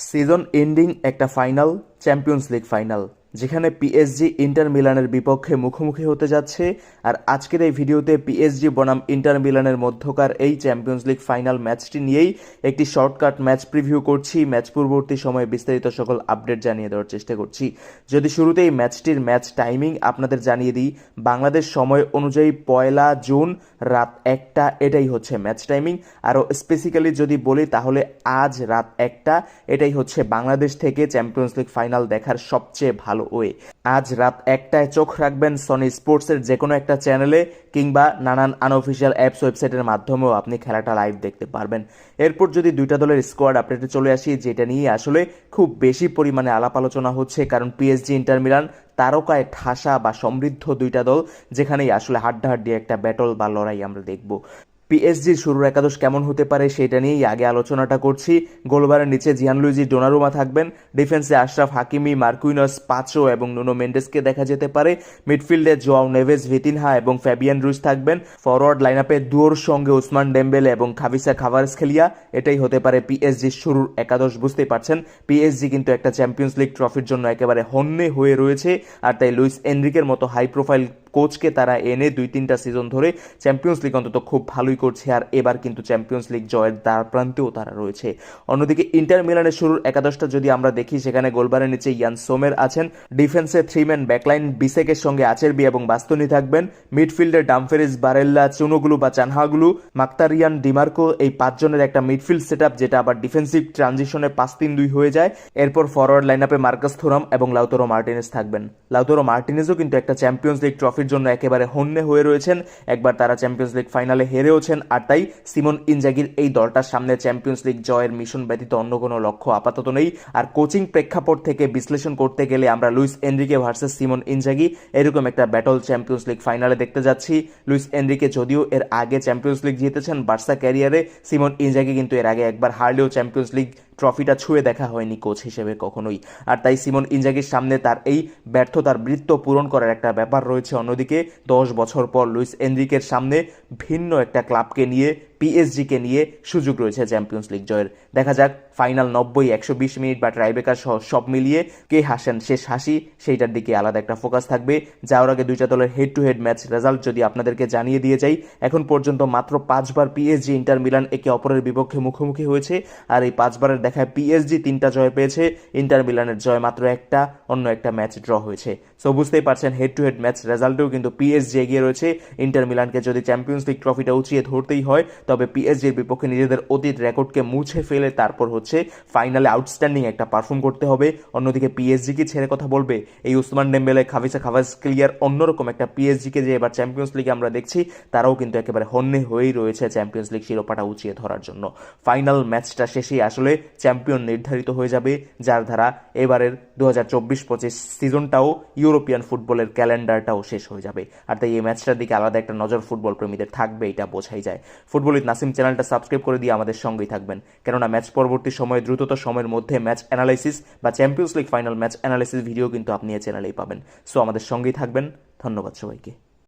Season ending একটা final champions league final যেখানে PSG Inter মিলানের বিপক্ষে মুখোমুখি হতে যাচ্ছে। আর আজকের এই ভিডিওতে পিএসজি বনাম ইন্টার মিলানের মধ্যকার এই চ্যাম্পিয়ন্স লিগ ফাইনাল ম্যাচটি নিয়েই একটি শর্টকাট ম্যাচ প্রিভিউ করছি। ম্যাচ পূর্ববর্তী সময়ে বিস্তারিত সকল আপডেট জানিয়ে দেওয়ার চেষ্টা করছি। যদি শুরুতেই ম্যাচটির ম্যাচ টাইমিং আপনাদের জানিয়ে দিই, বাংলাদেশ সময় অনুযায়ী পয়লা জুন রাত একটা এটাই হচ্ছে ম্যাচ টাইমিং আরও স্পেসিক্যালি যদি বলি, তাহলে আজ রাত একটা এটাই হচ্ছে বাংলাদেশ থেকে চ্যাম্পিয়ন্স লিগ ফাইনাল দেখার সবচেয়ে ভালো ওয়ে আজ রাত একটায় চোখ রাখবেন সনি স্পোর্টসের যে কোনো একটা চ্যানেলে কিংবা নানান আনঅফিসিয়াল অ্যাপস ওয়েবসাইটের মাধ্যমেও আপনি খেলাটা লাইভ দেখতে পারবেন। এরপর যদি দুইটা দলের স্কোয়াড আপডেটে চলে আসি, যেটা নিয়ে আসলে খুব বেশি পরিমাণে আলাপ আলোচনা হচ্ছে, কারণ পিএসজি ইন্টার মিলান তারকায় ঠাসা বা সমৃদ্ধ দুইটা দল, যেখানেই আসলে হাড্ডাহাড্ডি একটা ব্যাটল বা লড়াই আমরা দেখব। পিএসজির শুরুর একাদশ কেমন হতে পারে সেটা নিয়েই আগে আলোচনাটা করছি। গোলবারের নিচে জিয়ানলুইজি ডোনারুমা থাকবেন। ডিফেন্সে আশরাফ হাকিমি, মার্কুইনস, পাচো এবং নুনো মেন্ডেসকে দেখা যেতে পারে। মিডফিল্ডে জোয়াও নেভেজ ভিতিনহা এবং ফ্যাবিয়ান রুইস থাকবেন। ফরওয়ার্ড লাইনআপে দুয়োর সঙ্গে উসমান ডেম্বেলে এবং খাবিসা খাভারস খেলিয়া এটাই হতে পারে পিএসজির শুরুর একাদশ, বুঝতেই পারছেন? পিএসজি কিন্তু একটা চ্যাম্পিয়ন্স লিগ ট্রফির জন্য একেবারে হন্যে হয়ে রয়েছে। আর তাই লুইস এনরিকের মতো হাই প্রোফাইল কোচকে তারা এনে দুই তিনটা সিজন ধরে চ্যাম্পিয়ন্স লিগ অন্তত খুব ভালোই করছে আর এবার কিন্তু চ্যাম্পিয়ন্স লিগ জয়ের দ্বার প্রান্তেও তারা রয়েছে। অন্যদিকে ইন্টার মিলানের শুরুর একাদশটা যদি আমরা দেখি, সেখানে গোলবারের নিচে ইয়ান সোমের আছেন। ডিফেন্সে থ্রি ম্যান ব্যাকলাইন বিসেকের সঙ্গে আচেরবি এবং বাস্তনি থাকবেন। মিডফিল্ডে ডামফেরিস বারেল্লা চুনুগুলু বা চানহাগুলু মাক্তারিয়ান ডিমার্কো এই পাঁচজনের একটা মিডফিল্ড সেট যেটা আবার ডিফেন্সিভ ট্রানজিশনে পাঁচ তিন দুই হয়ে যায়। এরপর ফরওয়ার্ড লাইন আপে মার্কাস থোরাম এবং লাউতরো মার্টিনেস থাকবেন। লাউতরো মার্টিনেসও কিন্তু একটা চ্যাম্পিয়ন্স লিগ ট্রফির জন্য একেবারে হন্যে হয়ে রয়েছেন। একবার তারা চ্যাম্পিয়ন্স লিগ ফাইনালে হেরেওছেন, আর তাই সিমন ইনজাগির এই দলটার সামনে চ্যাম্পিয়ন্স লিগ জয়ের মিশন ব্যতীত অন্য কোনো লক্ষ্য আপাতত নেই। আর কোচিং প্রেক্ষাপট থেকে বিশ্লেষণ করতে গেলে আমরা Luis Enrique versus Simone Inzaghi এরকম একটা ব্যাটল চ্যাম্পিয়ন্স লিগ ফাইনালে দেখতে যাচ্ছি। লুইস এনরিকে যদিও এর আগে চ্যাম্পিয়ন্স লিগ জিতেছেন বার্সা ক্যারিয়ারে, সিমন ইনজাগি কিন্তু এর আগে একবার হারলেও চ্যাম্পিয়ন্স লিগ ট্রফিটা ছুঁয়ে দেখা হয়নি কোচ হিসেবে কখনোই। আর তাই সিমন ইনজাগির সামনে তার এই ব্যর্থতার বৃত্ত পূরণ করার একটা ব্যাপার রয়েছে। অন্যদিকে দশ বছর পর লুইস এনরিকের সামনে ভিন্ন একটা ক্লাবকে নিয়ে পিএসজিকে নিয়ে সুযোগ রয়েছে চ্যাম্পিয়ন্স লিগ জয়ের। দেখা যাক ফাইনাল নব্বই, একশো বিশ মিনিট বা ট্রাইবেকার সহ সব মিলিয়ে কে হাসেন শেষ হাসি, সেইটার দিকে আলাদা একটা ফোকাস থাকবে। যাওয়ার আগে দুইটা দলের head to head match result যদি আপনাদেরকে জানিয়ে দিয়ে যাই, এখন পর্যন্ত মাত্র পাঁচবার পিএসজি ইন্টার মিলান একে অপরের বিপক্ষে মুখোমুখি হয়েছে। আর এই পাঁচবারের দেখায় পিএসজি তিনটা জয় পেয়েছে ইন্টার মিলানের জয় মাত্র একটা, অন্য একটা ম্যাচ ড্র হয়েছে। সো বুঝতেই পারছেন হেড টু হেড ম্যাচ রেজাল্টেও কিন্তু পিএসজি এগিয়ে রয়েছে। ইন্টার মিলানকে যদি চ্যাম্পিয়ন্স লিগ ট্রফিটা উঁচিয়ে ধরতেই হয় তবে পিএসজির বিপক্ষে নিজেদের অতীত রেকর্ডকে মুছে ফেলে তারপর হচ্ছে ফাইনালে আউটস্ট্যান্ডিং একটা পারফর্ম করতে হবে। অন্যদিকে পিএসজি কি ছেড়ে কথা বলবে? এই উসমান ডেম্বেলে খাবিসা খাভাস ক্লিয়ার অন্যরকম একটা পিএসজিকে যে এবার চ্যাম্পিয়ন্স লিগে আমরা দেখছি, তারাও কিন্তু একেবারে হন্যে হয়েই রয়েছে চ্যাম্পিয়ন্স লিগ শিরোপাটা উঁচিয়ে ধরার জন্য। ফাইনাল ম্যাচটা শেষেই আসলে চ্যাম্পিয়ন নির্ধারিত হয়ে যাবে, যার দ্বারা এবারের দু হাজার চব্বিশ পঁচিশ সিজনটাও ইউরোপিয়ান ফুটবলের ক্যালেন্ডারটাও শেষ হয়ে যাবে। আর তাই এই ম্যাচটার দিকে আলাদা একটা নজর ফুটবল প্রেমীদের থাকবে, এটা বোঝাই যায়। ফুটবল উইথ নাসিম চ্যানেলটা সাবস্ক্রাইব করে দিয়ে আমাদের সঙ্গেই থাকবেন। কেননা ম্যাচ পরবর্তী সময়ে দ্রুততর সময়ের মধ্যে ম্যাচ অ্যানালাইসিস বা Champions League final match analysis video কিন্তু আপনি এই চ্যানেলেই পাবেন। সো আমাদের সঙ্গেই থাকবেন। ধন্যবাদ সবাইকে।